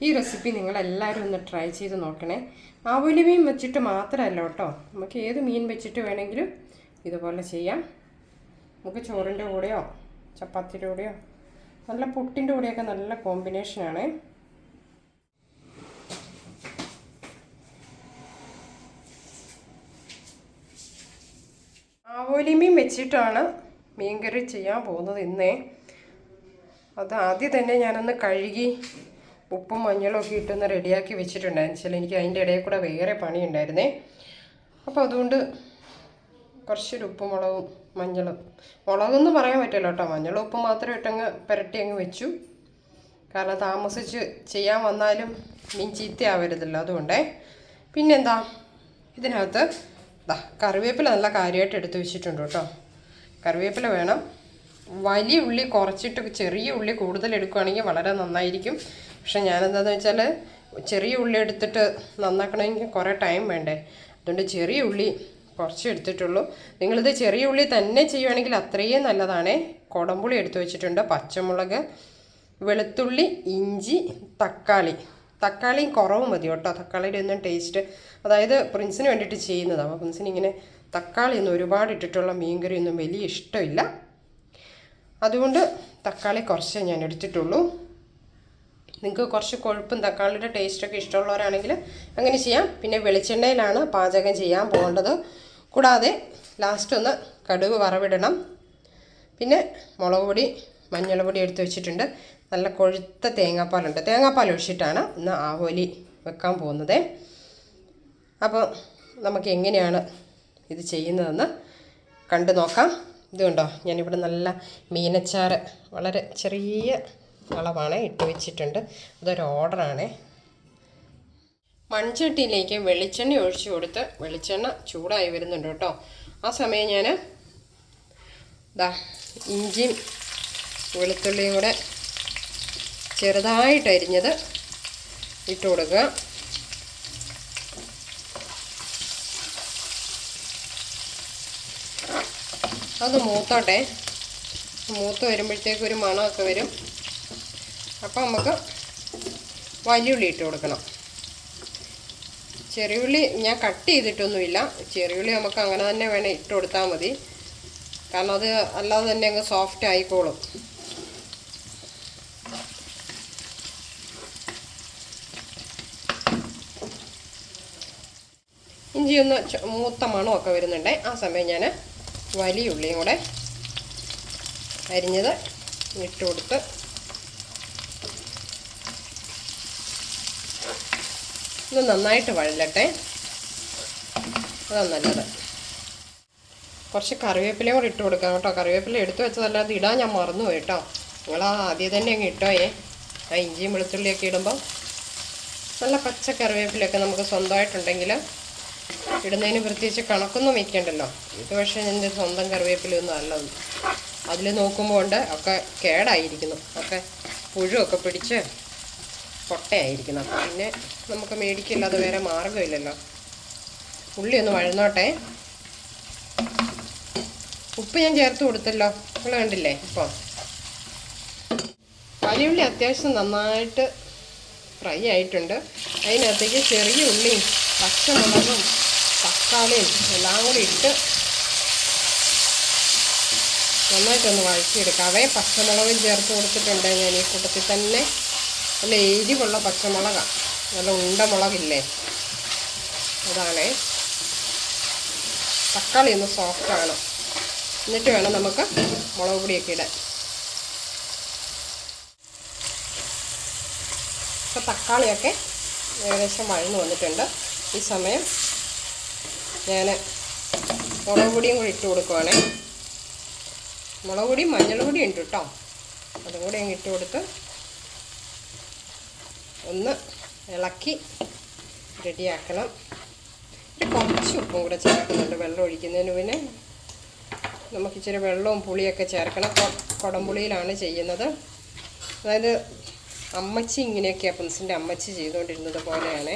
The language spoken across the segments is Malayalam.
ഈ റെസിപ്പി നിങ്ങൾ എല്ലാവരും ഒന്ന് ട്രൈ ചെയ്ത് നോക്കണേ. ആവോലി മീൻ വെച്ചിട്ട് മാത്രമല്ല കേട്ടോ. നമുക്ക് ഏത് മീൻ വെച്ചിട്ട് വേണമെങ്കിലും ഇതുപോലെ ചെയ്യാം. നമുക്ക് ചോറിന്റെ കൂടെയോ ചപ്പാത്തിയുടെ കൂടെയോ നല്ല പുട്ടിന്റെ കൂടെയൊക്കെ നല്ല കോമ്പിനേഷനാണ് ആവോലി മീൻ വെച്ചിട്ടാണ് മീൻകറി ചെയ്യാൻ പോകുന്നത് ഇന്നേ. അത് ആദ്യം തന്നെ ഞാനൊന്ന് കഴുകി ഉപ്പും മഞ്ഞളും ഒക്കെ ഇട്ടൊന്ന് റെഡിയാക്കി വെച്ചിട്ടുണ്ടായിരുന്നു. വെച്ചാൽ എനിക്ക് അതിന്റെ ഇടയിൽ കൂടെ വേറെ പണിയുണ്ടായിരുന്നേ. അപ്പോൾ അതുകൊണ്ട് കുറച്ചൊരു ഉപ്പും മുളകും മഞ്ഞളും. മുളകൊന്നും പറയാൻ പറ്റില്ല കേട്ടോ. മഞ്ഞളും ഉപ്പും മാത്രം ഇട്ടങ്ങ് പുരട്ടി അങ്ങ് വെച്ചു. കാരണം താമസിച്ച് ചെയ്യാൻ വന്നാലും മീൻ ചീത്തയാവരുതല്ലോ അതുകൊണ്ടേ. പിന്നെന്താ? ഇതിനകത്ത് ഇതാ കറിവേപ്പില നല്ല കാര്യമായിട്ട് എടുത്ത് വെച്ചിട്ടുണ്ട് കേട്ടോ. കറിവേപ്പില വേണം. വലിയ ഉള്ളി കുറച്ചിട്ട് ചെറിയ ഉള്ളി കൂടുതൽ എടുക്കുകയാണെങ്കിൽ വളരെ നന്നായിരിക്കും. പക്ഷെ ഞാനെന്താണെന്ന് വെച്ചാൽ ചെറിയ ഉള്ളി എടുത്തിട്ട് നന്നാക്കണമെങ്കിൽ കുറേ ടൈം വേണ്ടേ. അതുകൊണ്ട് ചെറിയ ഉള്ളി കുറച്ച് എടുത്തിട്ടുള്ളൂ. നിങ്ങളിത് ചെറിയ ഉള്ളി തന്നെ ചെയ്യുവാണെങ്കിൽ അത്രയും നല്ലതാണേ. കുടംപുളി എടുത്തു വെച്ചിട്ടുണ്ട് പച്ചമുളക് വെളുത്തുള്ളി ഇഞ്ചി തക്കാളി. തക്കാളിയും കുറവ് മതി കേട്ടോ. തക്കാളിയുടെ ഒന്നും ടേസ്റ്റ് അതായത് പ്രിൻസിന് വേണ്ടിയിട്ട് ചെയ്യുന്നതാണ് അപ്പോൾ പ്രിൻസിന് ഇങ്ങനെ തക്കാളി ഒന്നും ഒരുപാട് ഇട്ടിട്ടുള്ള മീൻകറി ഒന്നും വലിയ ഇഷ്ടമില്ല. അതുകൊണ്ട് തക്കാളി കുറച്ചേ ഞാൻ എടുത്തിട്ടുള്ളൂ. നിങ്ങൾക്ക് കുറച്ച് കൊഴുപ്പും തക്കാളിയുടെ ടേസ്റ്റൊക്കെ ഇഷ്ടമുള്ളവരാണെങ്കിൽ അങ്ങനെ ചെയ്യാം. പിന്നെ വെളിച്ചെണ്ണയിലാണ് പാചകം ചെയ്യാൻ പോകേണ്ടത്. കൂടാതെ ലാസ്റ്റ് ഒന്ന് കടുക് വറവിടണം. പിന്നെ മുളക് പൊടി മഞ്ഞൾ പൊടി എടുത്ത് വെച്ചിട്ടുണ്ട്. നല്ല കൊഴുത്ത തേങ്ങാപ്പാലുണ്ട് തേങ്ങാപ്പാൽ ഒഴിച്ചിട്ടാണ് ഇന്ന് ആവോലി വെക്കാൻ പോകുന്നത്. അപ്പോൾ നമുക്ക് എങ്ങനെയാണ് ഇത് ചെയ്യുന്നതെന്ന് കണ്ടു നോക്കാം. ഇതുണ്ടോ ഞാനിവിടെ നല്ല മീനച്ചാറ് വളരെ ചെറിയ അളവാണ് ഇട്ട് വെച്ചിട്ടുണ്ട്. അതൊരു ഓർഡറാണ്. മൺചട്ടിയിലേക്ക് വെളിച്ചെണ്ണ ഒഴിച്ചു കൊടുത്ത് വെളിച്ചെണ്ണ ചൂടായി വരുന്നുണ്ട് കേട്ടോ. ആ സമയം ഞാൻ ദാ ഇഞ്ചിയും വെളുത്തുള്ളിയും കൂടെ ചെറുതായിട്ട് അരിഞ്ഞത് ഇട്ട് കൊടുക്കുക. അത് മൂത്തോട്ടെ. മൂത്ത് വരുമ്പോഴത്തേക്കൊരു മണമൊക്കെ വരും. അപ്പോൾ നമുക്ക് വലിയുള്ളി ഇട്ട് കൊടുക്കണം. ചെറിയുള്ളി ഞാൻ കട്ട് ചെയ്തിട്ടൊന്നുമില്ല. ചെറിയുള്ളി നമുക്ക് അങ്ങനെ തന്നെ വേണേൽ ഇട്ട് കൊടുത്താൽ മതി. കാരണം അത് അല്ലാതെ തന്നെ അങ്ങ് സോഫ്റ്റ് ആയിക്കോളും. ഇഞ്ചി ഒന്ന് ച- മൂത്ത മണമൊക്കെ വരുന്നുണ്ട്. ആ സമയം ഞാൻ വലിയ ഉള്ളിയും കൂടെ അരിഞ്ഞത് ഇട്ട് കൊടുത്ത് ഇത് നന്നായിട്ട് വഴലട്ടെ. അതാണ് നല്ലത്. കുറച്ച് കറിവേപ്പിലയും കൂടെ ഇട്ട് കൊടുക്കാം കേട്ടോ. കറിവേപ്പില എടുത്തു വെച്ചതല്ലാതെ ഇടാൻ ഞാൻ മറന്നു കേട്ടോ. നിങ്ങൾ ആ ആദ്യം തന്നെ അങ്ങ് ഇട്ടോയേ ആ ഇഞ്ചിയും വെളുത്തുള്ളിയൊക്കെ ഇടുമ്പോൾ നല്ല പച്ച കറിവേപ്പിലൊക്കെ നമുക്ക് സ്വന്തമായിട്ടുണ്ടെങ്കിൽ ഇടുന്നതിന് പ്രത്യേകിച്ച് കണക്കൊന്നും വയ്ക്കണ്ടല്ലോ. ഇത് പക്ഷേ എന്റെ സ്വന്തം കറിവേപ്പിലൊന്നും അല്ല. അതിൽ നോക്കുമ്പോൾ ഒക്കെ കേടായിരിക്കുന്നു. ഒക്കെ പുഴുവൊക്കെ പിടിച്ച് പൊട്ടയായിരിക്കണം പിന്നെ നമുക്ക് മേടിക്കില്ലാതെ വേറെ മാർഗമില്ലല്ലോ. ഉള്ളി ഒന്ന് വഴന്നോട്ടെ. ഉപ്പ് ഞാൻ ചേർത്ത് കൊടുത്തല്ലോ. ഉള്ള കണ്ടില്ലേ? ഇപ്പോൾ വലിയുള്ളി അത്യാവശ്യം നന്നായിട്ട് ഫ്രൈ ആയിട്ടുണ്ട്. അതിനകത്തേക്ക് ചെറിയ ഉള്ളിയും പച്ചമുളകും തക്കാളിയും എല്ലാം കൂടി ഇട്ട് നന്നായിട്ടൊന്ന് വഴറ്റിയെടുക്കാവേ പച്ചമുളകും ചേർത്ത് കൊടുത്തിട്ടുണ്ട് ഞാൻ ഈ കൂട്ടത്തിൽ തന്നെ. നല്ല എരിവുള്ള പച്ചമുളകാണ് നല്ല ഉണ്ട മുളകില്ലേ? അതാണേ. തക്കാളി ഒന്ന് സോഫ്റ്റ് ആണ് എന്നിട്ട് വേണം നമുക്ക് മുളക് പൊടിയൊക്കെ ഇടാൻ. ഇപ്പോൾ തക്കാളിയൊക്കെ ഏകദേശം വഴന്നു വന്നിട്ടുണ്ട്. ഈ സമയം ഞാൻ മുളക് പൊടിയും കൂടി ഇട്ട് കൊടുക്കുവാണേ. മുളക് പൊടിയും മഞ്ഞൾ പൊടിയും ഉണ്ട് കേട്ടോ. അതും കൂടി അങ്ങ് ഇട്ട് കൊടുത്ത് ഒന്ന് ഇളക്കി റെഡിയാക്കണം. കുറച്ച് ഉപ്പും കൂടെ ചേർക്കുന്നുണ്ട് വെള്ളം ഒഴിക്കുന്നതിന് പിന്നെ നമുക്ക് ഇച്ചിരി വെള്ളവും പുളിയൊക്കെ ചേർക്കണം. കുടംപുളിയിലാണ് ചെയ്യുന്നത്. അതായത് അമ്മച്ചി ഇങ്ങനെയൊക്കെ അപ്പൻസിന്റെ അമ്മച്ചി ചെയ്തുകൊണ്ടിരുന്നത് പോലെയാണ്.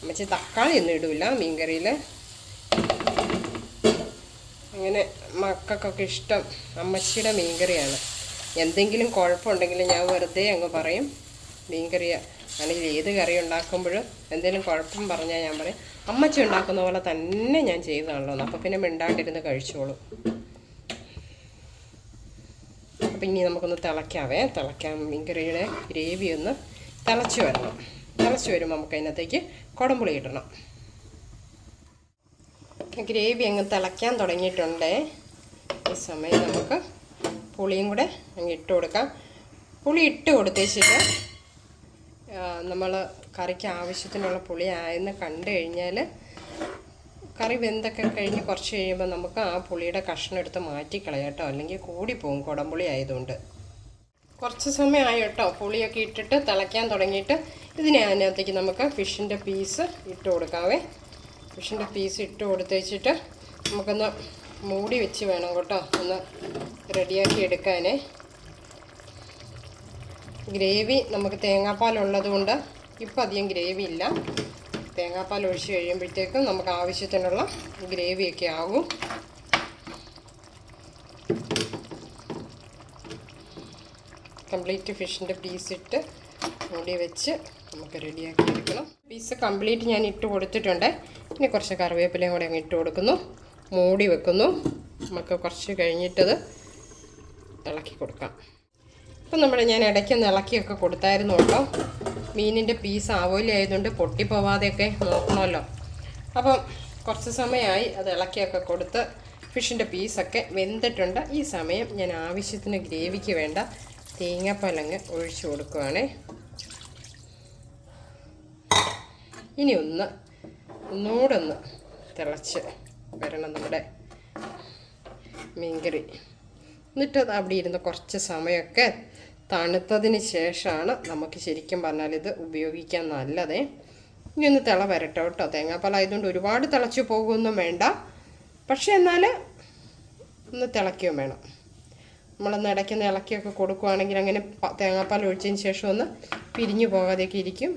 അമ്മച്ചി തക്കാളി ഒന്നും ഇടില്ല മീൻകറിയിൽ അങ്ങനെ മക്കൾക്കൊക്കെ ഇഷ്ടം അമ്മച്ചിയുടെ മീൻകറിയാണ്. എന്തെങ്കിലും കുഴപ്പമുണ്ടെങ്കിൽ ഞാൻ വെറുതെ അങ്ങ് പറയും. മീൻകറി അല്ലെങ്കിൽ ഏത് കറി ഉണ്ടാക്കുമ്പോഴും എന്തെങ്കിലും കുഴപ്പം പറഞ്ഞാൽ ഞാൻ പറയും. അമ്മച്ചി ഉണ്ടാക്കുന്ന പോലെ തന്നെ ഞാൻ ചെയ്തതാണല്ലോ അപ്പോൾ പിന്നെ മിണ്ടാണ്ടിരുന്ന് കഴിച്ചോളൂ. അപ്പം ഇനി നമുക്കൊന്ന് തിളയ്ക്കാവേ തിളയ്ക്കാൻ മീൻകറിയുടെ ഗ്രേവി ഒന്ന് തിളച്ച് വരണം. തിളച്ച് വരുമ്പോൾ നമുക്ക് അതിനകത്തേക്ക് കുടംപുളി ഇടണം. ഗ്രേവി അങ്ങ് തിളയ്ക്കാൻ തുടങ്ങിയിട്ടുണ്ടേ. ഈ സമയം നമുക്ക് പുളിയും കൂടെ അങ്ങ് ഇട്ട് കൊടുക്കാം. പുളി ഇട്ട് കൊടുത്തേച്ചിട്ട് നമ്മൾ കറിക്ക് ആവശ്യത്തിനുള്ള പുളി ആയെന്ന് കണ്ടു കഴിഞ്ഞാൽ കറി വെന്തൊക്കെ കഴിഞ്ഞ് കുറച്ച് കഴിയുമ്പോൾ നമുക്ക് ആ പുളിയുടെ കഷ്ണം എടുത്ത് മാറ്റിക്കളയാം കേട്ടോ. അല്ലെങ്കിൽ കൂടിപ്പോവും കുടംപുളി ആയതുകൊണ്ട്. കുറച്ച് സമയമായി കേട്ടോ. പുളിയൊക്കെ ഇട്ടിട്ട് തിളയ്ക്കാൻ തുടങ്ങിയിട്ട് ഇതിനെ അതിനകത്തേക്ക് നമുക്ക് ഫിഷിന്റെ പീസ് ഇട്ട് കൊടുക്കാവേ. ഫിഷിന്റെ പീസ് ഇട്ട് കൊടുത്തേച്ചിട്ട് നമുക്കൊന്ന് മൂടി വെച്ച് വേണം കേട്ടോ. ഒന്ന് റെഡിയാക്കി എടുക്കാനേ. ഗ്രേവി നമുക്ക് തേങ്ങാപ്പാൽ ഉള്ളതുകൊണ്ട് ഇപ്പം അധികം ഗ്രേവി ഇല്ല. തേങ്ങാപ്പാൽ ഒഴിച്ച് കഴിയുമ്പോഴത്തേക്കും നമുക്ക് ആവശ്യത്തിനുള്ള ഗ്രേവിയൊക്കെ ആകും. കംപ്ലീറ്റ് ഫിഷിന്റെ പീസ് ഇട്ട് മൂടി വെച്ച് നമുക്ക് റെഡിയാക്കി എടുക്കണം പീസ് കംപ്ലീറ്റ് ഞാൻ ഇട്ട് കൊടുത്തിട്ടുണ്ട്. ഇനി കുറച്ച് കറിവേപ്പിലയും കൂടെ അങ്ങ് ഇട്ട് കൊടുക്കുന്നു. മൂടി വെക്കുന്നു. നമുക്ക് കുറച്ച് കഴിഞ്ഞിട്ടത് ഇളക്കി കൊടുക്കാം. ഇപ്പം നമ്മൾ ഞാൻ ഇടയ്ക്കൊന്ന് ഇളക്കിയൊക്കെ കൊടുത്തായിരുന്നു കേട്ടോ. മീനിന്റെ പീസ് ആവോലി ആയതുകൊണ്ട് പൊട്ടിപ്പോവാതെയൊക്കെ നോക്കണമല്ലോ. അപ്പം കുറച്ച് സമയമായി അത് ഇളക്കിയൊക്കെ കൊടുത്ത് ഫിഷിന്റെ പീസൊക്കെ വെന്തിട്ടുണ്ട്. ഈ സമയം ഞാൻ ആവശ്യത്തിന് ഗ്രേവിക്ക് വേണ്ട തേങ്ങാപ്പലങ്ങ് ഒഴിച്ചു കൊടുക്കുവാണേ. ഇനി ഒന്ന് ഒന്നുകൂടെ ഒന്ന് തിളച്ച് വരണം നമ്മുടെ മീൻകറി. എന്നിട്ട് അത് അവിടെ ഇരുന്ന് കുറച്ച് സമയമൊക്കെ തണുത്തതിന് ശേഷമാണ് നമുക്ക് ശരിക്കും പറഞ്ഞാൽ ഇത് ഉപയോഗിക്കാൻ നല്ലതേ. ഇനി ഒന്ന് തിള വരട്ടെ കേട്ടോ. തേങ്ങാപ്പാലായതുകൊണ്ട് ഒരുപാട് തിളച്ച് പോകുമൊന്നും വേണ്ട. പക്ഷേ എന്നാൽ ഒന്ന് തിളയ്ക്കുകയും വേണം. നമ്മളൊന്ന് ഇടയ്ക്കൊന്ന് ഇളക്കിയൊക്കെ കൊടുക്കുവാണെങ്കിൽ അങ്ങനെ തേങ്ങാപ്പാൽ ഒഴിച്ചതിന് ശേഷം ഒന്ന് പിരിഞ്ഞു പോകാതെയൊക്കെ ഇരിക്കും.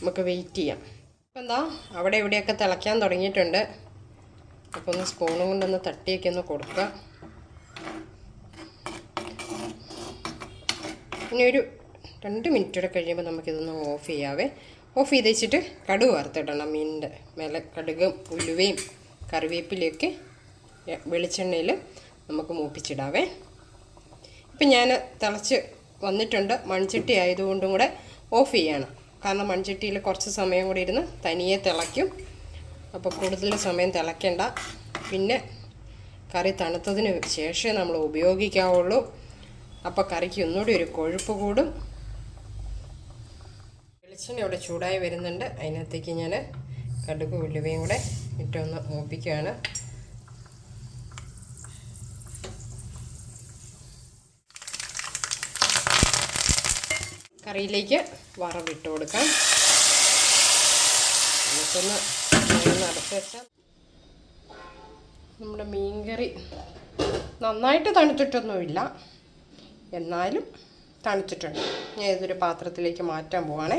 നമുക്ക് വെയിറ്റ് ചെയ്യാം. ഇപ്പം എന്താ അവിടെ ഇവിടെയൊക്കെ തിളയ്ക്കാൻ തുടങ്ങിയിട്ടുണ്ട്. അപ്പോൾ ഒന്ന് സ്പൂണും കൊണ്ടൊന്ന് തട്ടിയൊക്കെ ഒന്ന് കൊടുക്കുക ഇനി ഒരു രണ്ട് മിനിറ്റ് കൂടെ കഴിയുമ്പോൾ നമുക്കിതൊന്ന് ഓഫ് ചെയ്യാവേ. ഓഫ് ചെയ്ത് വെച്ചിട്ട് കടുക് വറുത്തിടണം. മീനിന്റെ മേലെ കടുകും ഉലുവയും കറിവേപ്പിലയൊക്കെ വെളിച്ചെണ്ണയിൽ നമുക്ക് മൂപ്പിച്ചിടാവേ. ഇപ്പം ഞാൻ തിളച്ച് വന്നിട്ടുണ്ട്. മൺചട്ടി ആയതുകൊണ്ടും കൂടെ ഓഫ് ചെയ്യണം. കാരണം മൺചട്ടിയിൽ കുറച്ച് സമയം കൂടി ഇരുന്ന് തനിയെ തിളയ്ക്കും. അപ്പോൾ കൂടുതൽ സമയം തിളയ്ക്കേണ്ട. പിന്നെ കറി തണുത്തതിന് ശേഷമേ നമ്മൾ ഉപയോഗിക്കാവുള്ളൂ. അപ്പോൾ കറിക്ക് ഒന്നുകൂടി ഒരു കൊഴുപ്പ് കൂടും. വെളിച്ചെണ്ണ ഇവിടെ ചൂടായി വരുന്നുണ്ട്. അതിനകത്തേക്ക് ഞാൻ കടുക് ഉലുവയും കൂടെ ഇട്ടൊന്ന് മൂപ്പിക്കുകയാണ്. കറിയിലേക്ക് വറവിട്ട് കൊടുക്കാം. നമുക്കൊന്ന് നടത്തി വെച്ചാൽ നമ്മുടെ മീൻകറി നന്നായിട്ട് തണുത്തിട്ടൊന്നുമില്ല. എന്നാലും തണുത്തിട്ടുണ്ട്. ഞാൻ ഇതൊരു പാത്രത്തിലേക്ക് മാറ്റാൻ പോവാണേ.